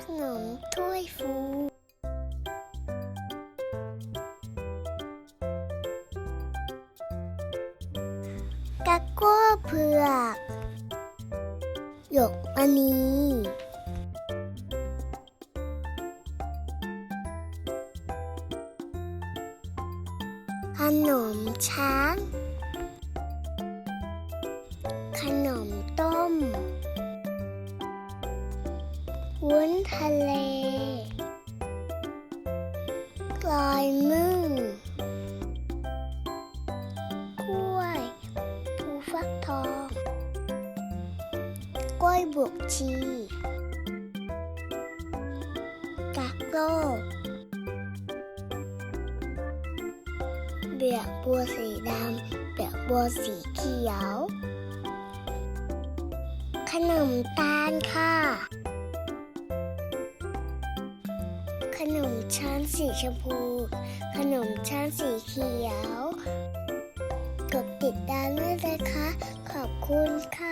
ขนมถ้วยฟูกะโก้เผือกหยกมณีขนมช้าง วุ้นทะเลกลอยนึ่งกล้วยภูฟักทอง กล้วยบวกชีกากโลกเบียกบัวสีดำเบียกบัวสีเขียว ขนมตาลค่ะ ขนมชั้นสีชมพู ขนมชั้นสีเขียว กดติดตามด้วยนะคะ ขอบคุณค่ะ